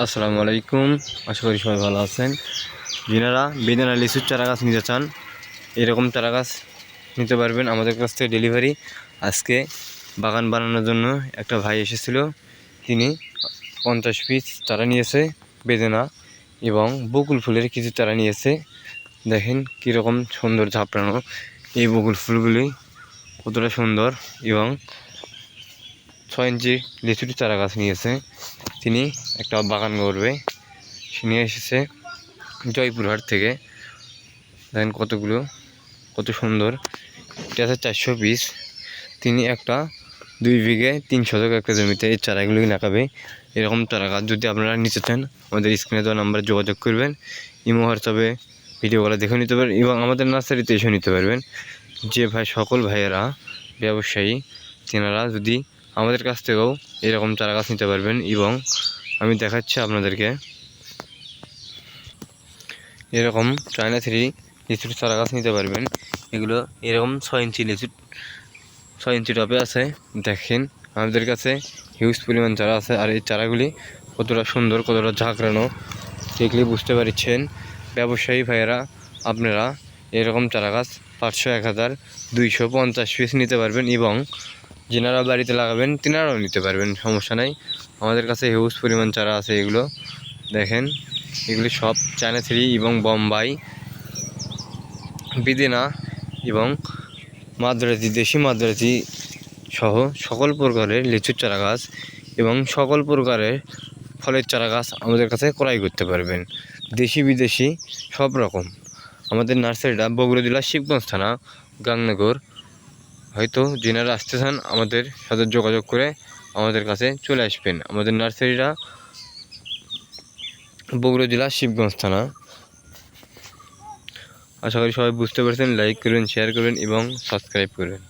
আসসালামু আলাইকুম। আশা করি সবাই ভালো আছেন। যিনারা বেদানা লিচুর চারা গাছ নিতে চান, এরকম চারা গাছ নিতে পারবেন আমাদের কাছ থেকে ডেলিভারি। আজকে বাগান বানানোর জন্য একটা ভাই এসেছিল, তিনি পঞ্চাশ পিস চারা নিয়েছে, বেদানা এবং বকুল ফুলের কিছু চারা নিয়েছে। দেখেন কীরকম সুন্দর ঝাপড়ানো এই বকুল ফুলগুলি, কতটা সুন্দর এবং ছয় ইঞ্চি লিচুর চারা গাছ নিয়েছে। তিনি একটা বাগান করবে সে নিয়ে এসেছে জয়পুরহাট থেকে। দেখেন কতগুলো, কত সুন্দর। এটা আছে চারশো পিস তিনি একটা দুই বিঘে তিন শতক একটা জমিতে এই চারাগুলি লাগাবে এরকম চারা গাছ যদি আপনারা নিতে চান, আমাদের স্ক্রিনে দেওয়া নাম্বারে যোগাযোগ করবেন। ইমো হোয়াটসঅ্যাপে ভিডিওগুলো দেখে নিতে পারবেন এবং আমাদের নার্সারিতে এসে নিতে পারবেন। যে ভাই, সকল ভাইয়েরা, ব্যবসায়ী, তেনারা যদি আমাদের কাছ থেকেও এরকম চারা গাছ নিতে পারবেন এবং আমি দেখাচ্ছি আপনাদেরকে। এরকম চায়না থ্রি লিচুর চারা গাছ নিতে পারবেন। এগুলো এরকম ছয় ইঞ্চি লিচু ছয় ইঞ্চি টপে আছে। দেখেন, আমাদের কাছে হিউজ পরিমাণ চারা আছে আর এই চারাগুলি কতটা সুন্দর, কতটা ঝাঁকড়ানো, দেখলে বুঝতে পারছেন। ব্যবসায়ী ভাইয়েরা, আপনারা এরকম চারা গাছ পাঁচশো, এক হাজার দুইশো পঞ্চাশ পিস নিতে পারবেন এবং যেনারা বাড়িতে লাগাবেন, তেনারাও নিতে পারবেন, সমস্যা নাই। আমাদের কাছে হিউজ পরিমাণ চারা আছে এগুলো। দেখেন, এগুলি সব চায়না থ্রি এবং বোম্বাই বিদেনা এবং মাদ্রাজি, দেশি মাদ্রাজি সহ সকল প্রকারের লিচুর চারা গাছ এবং সকল প্রকারের ফলের চারা গাছ আমাদের কাছে ক্রয় করতে পারবেন। দেশি, বিদেশি সব রকম। আমাদের নার্সারিটা বগুড়া জেলার শিবগঞ্জ থানা, গাংনগর হয়তো যেনারা আসতে চান, আমাদের সাথে যোগাযোগ করে আমাদের কাছে চলে আসবেন। আমাদের নার্সারিটা বগুড়া জেলা শিবগঞ্জ থানা। আশা করি সবাই বুঝতে পারছেন। লাইক করবেন শেয়ার করবেন এবং সাবস্ক্রাইব করবেন